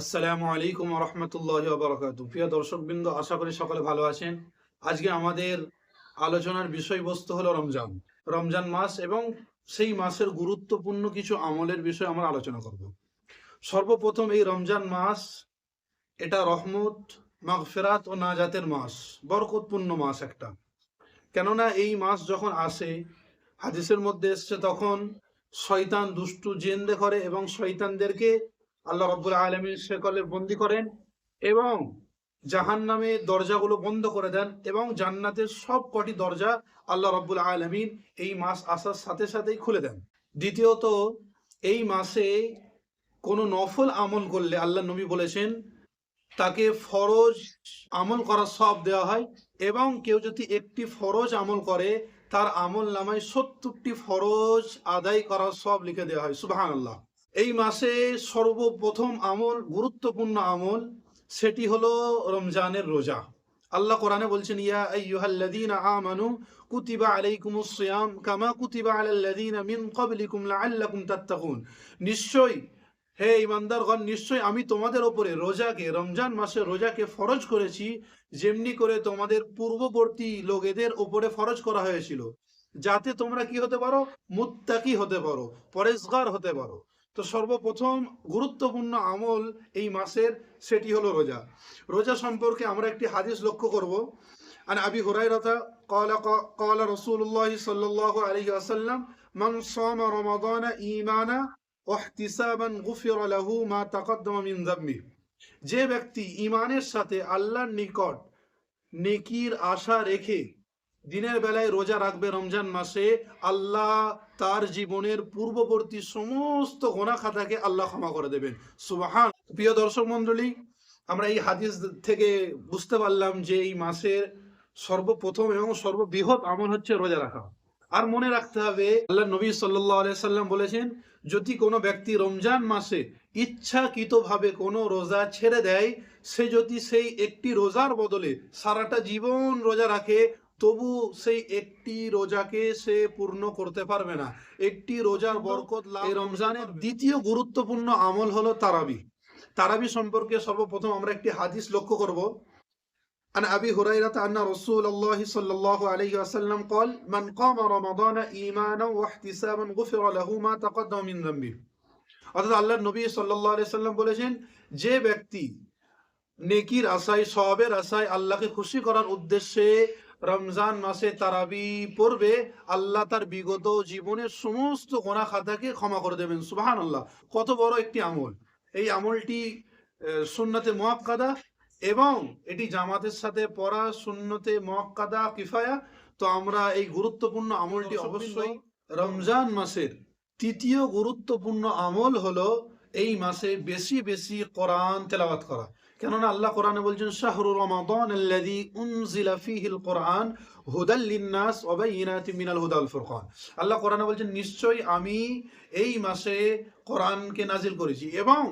আসসালামু আলাইকুম রহমতুল্লাহ বারকাতু প্রিয় দর্শকবৃন্দ, আশা করি সকলে ভালো আছেন। আজকে আমাদের আলোচনার বিষয়বস্তু হলো রমজান। রমজান মাস এবং সেই মাসের গুরুত্বপূর্ণ কিছু আমলের বিষয়ে আমরা আলোচনা করব। সর্বপ্রথম এই রমজান মাস, এটা রহমত, মাগফেরাত ও নাজাতের মাস, বরকতপূর্ণ মাস একটা। কেননা এই মাস যখন আসে, হাদিসের মধ্যে এসছে তখন শয়তান দুষ্টু জেন্দে করে এবং শয়তানদেরকে আল্লাহ রব্বুল আলমীর শেকলের বন্দি করেন এবং জাহান নামে দরজাগুলো বন্ধ করে দেন এবং জান্নাতের সব কটি দরজা আল্লাহ রব্বুল আলমিন এই মাস আসার সাথে সাথেই খুলে দেন। দ্বিতীয়ত, এই মাসে কোনো নফল আমল করলে আল্লাহ নবী বলেছেন, তাকে ফরজ আমল করার সব দেওয়া হয় এবং কেউ যদি একটি ফরজ আমল করে, তার আমল নামায় সত্তরটি ফরজ আদায় করার সব লিখে দেওয়া হয়। সুবাহান আল্লাহ এই মাসে সর্বপ্রথম আমল, গুরুত্বপূর্ণ আমল, সেটি হলো রমজানের রোজা। আল্লাহ কোরআনে বলছেন, ইয়া আইয়ুহাল্লাযীনা আমানু কুতিবা আলাইকুমুস সিয়াম কামা কুতিবা আলাল্লাযীনা মিন ক্বাবলিকুম লাআল্লাকুম তাত্তাকুন নিশ্চয়ই হে ইমানদারগণ নিশ্চয়ই আমি তোমাদের ওপরে রোজাকে, রমজান মাসে রোজাকে ফরজ করেছি, যেমনি করে তোমাদের পূর্ববর্তী লোকেদের ওপরে ফরজ করা হয়েছিল। যাতে তোমরা কি হতে পারো? মুত্তাকি হতে পারো পরেশগার হতে পারো। তো সর্বপ্রথম গুরুত্বপূর্ণ আমল এই মাসের, সেটি হলো রোজা। রোজা সম্পর্কে আমরা একটি হাদিস লক্ষ্য করব। আর আবি হুরাই রথা কলা রসুল্লাহ সাল্লাল্লাহু আলহি আসাল্লাম মান সামা রমাদানা ঈমানা ওয়াহতিসাবান গুফির আলাহু মা তাকদ্দামা মিন যে ব্যক্তি ইমানের সাথে আল্লাহর নিকট নেকির আশা রেখে দিনের বেলায় রোজা রাখবে রমজান মাসে, আল্লাহ তার জীবনের পূর্ববর্তী সমস্ত গোনা খাতাকে আল্লাহ ক্ষমা করে দেবেন। সুবাহান। প্রিয় দর্শক মন্ডলী আমরা এই হাদিস থেকে বুঝতে পারলাম যে এই মাসের সর্বপ্রথম এবং সর্ববৃহৎ আমল হচ্ছে রোজা রাখা। আর মনে রাখতে হবে, আল্লাহ নবী সাল্লাম বলেছেন, যদি কোনো ব্যক্তি রমজান মাসে ইচ্ছাকৃতভাবে কোনো রোজা ছেড়ে দেয়, সে যদি সেই একটি রোজার বদলে সারাটা জীবন রোজা রাখে তবু সেই একটি রোজাকে সে পূর্ণ করতে পারবে না একটি রোজার বরকত লাভ এই রমজানের দ্বিতীয় গুরুত্বপূর্ণ আমল হলো তারাবি তারাবি সম্পর্কে সর্বপ্রথম আমরা একটি হাদিস লক্ষ্য করব عن أبي هريرة أن رسول الله صلى الله عليه وسلم قال من قام رمضان إيمانا واحتسابا غفر له ما تقدم من ذنبه অর্থাৎ আল্লাহ নবী সাল্লাহ আলি সাল্লাম বলেছেন যে ব্যক্তি নেকির আশায় সবের আশায় আল্লাহকে খুশি করার উদ্দেশ্যে রমজান মাসে তারাবি পড়বে আল্লাহ তার বিগত জীবনের সমস্ত গোনা খাতাকে ক্ষমা করে দেবেন সুবাহান আল্লাহ কত বড় একটি আমল। এই আমলটি সুন্নতে মোয়াক্কাদা এবং এটি জামাতের সাথে পড়া সুন্নতে মোয়াক্কাদা কিফায়া। তো আমরা এই গুরুত্বপূর্ণ আমলটি অবশ্যই রমজান মাসের তৃতীয় গুরুত্বপূর্ণ আমল হলো এই মাসে বেশি বেশি কোরআন তেলাওয়াত করা। কেননা আল্লাহ কোরআনে বলছেন, শাহরু রমাদান আল্লাযী উনজিলা ফীহিল কোরআন হুদাল লিন্নাস ওয়া বাইয়িনাতিন মিনাল হুদা ওয়াল ফুরকান। আল্লাহ কোরআনে বলছেন, নিশ্চয়ই আমি এই মাসে কোরআনকে নাজিল করেছি এবং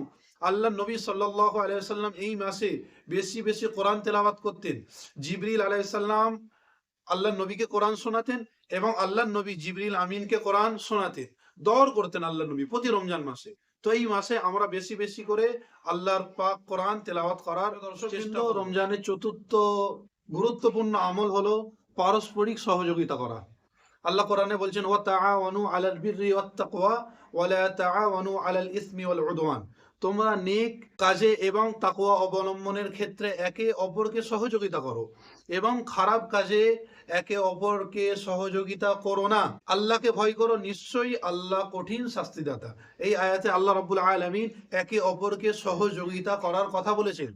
আল্লাহ নবী সাল্লাল্লাহু আলাইহি সাল্লাম এই মাসে বেশি বেশি কোরআন তেলাওয়াত করতেন। জিবরিল আলাইহিস সালাম আল্লাহ নবীকে কোরআন শোনাতেন এবং আল্লাহ নবী জিবরিল আমিনকে কোরআন শোনাতেন। দর করতেন আল্লাহ নবী প্রতি রমজান মাসে। তো এই মাসে আমরা বেশি বেশি করে আল্লাহর পাক কোরআন তেলাওয়াত করার চেষ্টা রমজানের চতুর্থ গুরুত্বপূর্ণ আমল হলো পারস্পরিক সহযোগিতা করা। আল্লাহ কোরআনে বলছেন ওয়া তাআওয়ানু আলাল বিররি ওয়াত তাকওয়া ওয়া লা তাআওয়ানু আলাল ইসমি ওয়াল উদওয়ান। তোমরা নেক কাজে এবং তাকওয়া অবলম্বনের ক্ষেত্রে একে অপরকে সহযোগিতা করো এবং খারাপ কাজে একে অপরকে সহযোগিতা করো না। আল্লাহকে ভয় করো, নিশ্চয়ই আল্লাহ কঠিন শাস্তিদাতা। এই আয়াতে আল্লাহ রাব্বুল আলামিন একে অপরকে সহযোগিতা করার কথা বলেছেন।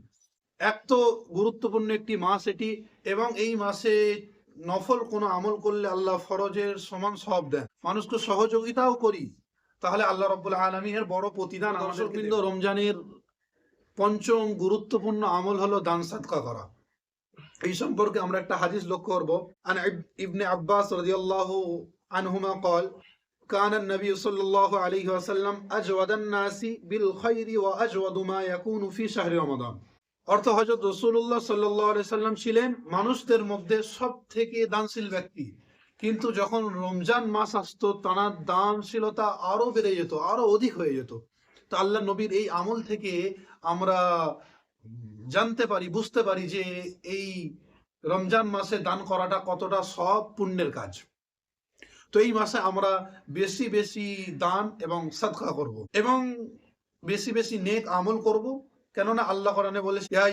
এক তো গুরুত্বপূর্ণ একটি মাস এটি এবং এই মাসে নফল কোনো আমল করলে আল্লাহ ফরজের সমান সব দেন। মানুষকে সহযোগিতাও করি। তাহলে আল্লাহ রব্বুল আলমীর বড় প্রতিদান দর্শকবৃন্দ রমজানের পঞ্চম গুরুত্বপূর্ণ আমল হলো দান সাদকা করা এই সম্পর্কে আমরা একটা হাদিস লক্ষ্য করব আন ইবনে আব্বাস রাদিয়াল্লাহু আনহুমা قال كان النبي صلى الله عليه وسلم أجود الناس بالخير وأجود ما يكون في شهر رمضان অর্থ হজরত রসুল্লাহ সাল্লাহ সাল্লাম ছিলেন মানুষদের মধ্যে সব থেকে দানশীল ব্যক্তি কিন্তু যখন রমজান মাস আসতো তাঁর দানশীলতা আরও বেড়ে যেত, আরও অধিক হয়ে যেত। তো আল্লাহ নবীর এই আমল থেকে আমরা জানতে পারি, বুঝতে পারি যে এই রমজান মাসে দান করাটা কতটা সব পুণ্যের কাজ। তো এই মাসে আমরা বেশি বেশি দান এবং সদকা করব এবং বেশি বেশি নেক আমল করব। কেননা আল্লাহ কোরআনে বলেছে, ইয়া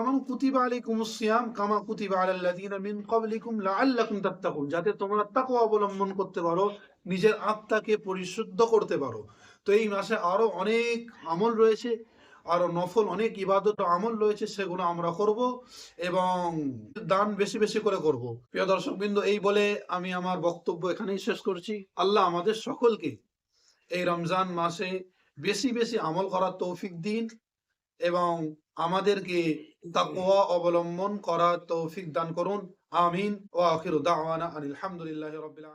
আমানু কুতিবা আলাইকুমুস সিয়াম কামা কুতিবা আলাল্লাযীনা মিন ক্বাবলিকুম লাআল্লাকুম তাত্তাকুন যাতে তোমরা তাকওয়া অবলম্বন করতে পারো, নিজের আত্মাকে পরিশুদ্ধ করতে পারো। তো এই মাসে আরও অনেক আমল রয়েছে, আরও নফল অনেক ইবাদত আমল রয়েছে, সেগুলো আমরা করব এবং দান বেশি বেশি করে করব। প্রিয় দর্শক বিন্দু এই বলে আমি আমার বক্তব্য এখানেই শেষ করছি। আল্লাহ আমাদের সকলকে এই রমজান মাসে বেশি বেশি আমল করার তৌফিক দিন। এবং আমাদেরকে তাকওয়া অবলম্বন করার তৌফিক দান করুন। আমিন। ও আখির দাওয়ানা আনিল হামদুলিল্লাহি রাব্বিল আলামিন।